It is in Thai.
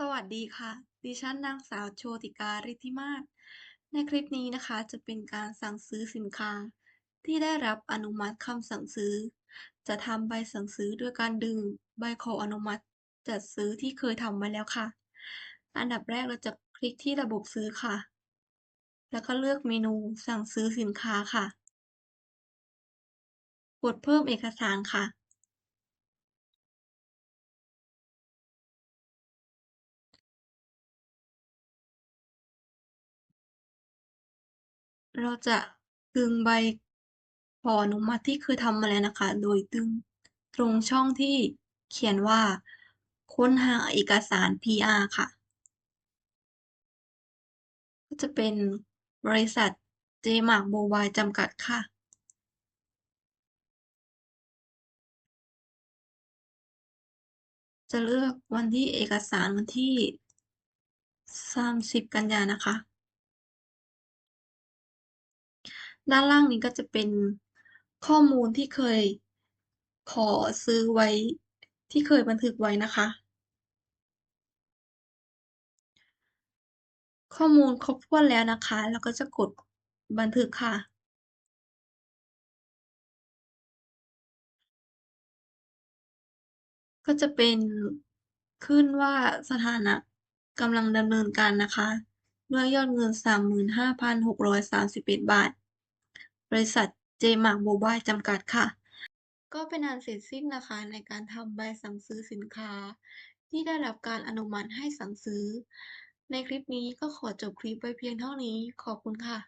สวัสดีค่ะ ดิฉันนางสาวโชติกา ฤทธิมาศ ในคลิปนี้นะคะ จะเป็นการสั่งซื้อสินค้า ที่ได้รับอนุมัติคำสั่งซื้อ จะทำใบสั่งซื้อด้วยการดึงใบขออนุมัติจัดซื้อที่เคยทำไว้แล้วค่ะ อันดับแรกเราจะคลิกที่ระบบซื้อค่ะ แล้วก็เลือกเมนูสั่งซื้อสินค้าค่ะ กดเพิ่มเอกสารค่ะ เราจะดึงใบขออนุมัติที่เคยทำมาแล้วนะคะ โดยดึงตรงช่องที่เขียนว่า ค้นหาเอกสาร PR ค่ะ ก็จะเป็นบริษัท J-Mark Mobile จำกัดค่ะ จะเลือกวันที่เอกสารวันที่ 30 กันยานะคะ ด้านล่างนี้ก็จะเป็นข้อมูลที่เคยขอซื้อไว้ที่เคยบันทึกไว้นะคะ ข้อมูลครบถ้วนแล้วนะคะ เราก็จะกดบันทึกค่ะ ก็จะเป็นขึ้นว่าสถานะกำลังดำเนินการนะคะ ด้วยยอดเงิน 35,631 บาท บริษัทเจมาร์โมบายจำกัดค่ะ ก็เป็นอันเสร็จสิ้นนะคะในการทำใบสั่งซื้อสินค้า ที่ได้รับการอนุมัติให้สั่งซื้อ ในคลิปนี้ก็ขอจบคลิปไว้เพียงเท่านี้ขอบคุณค่ะ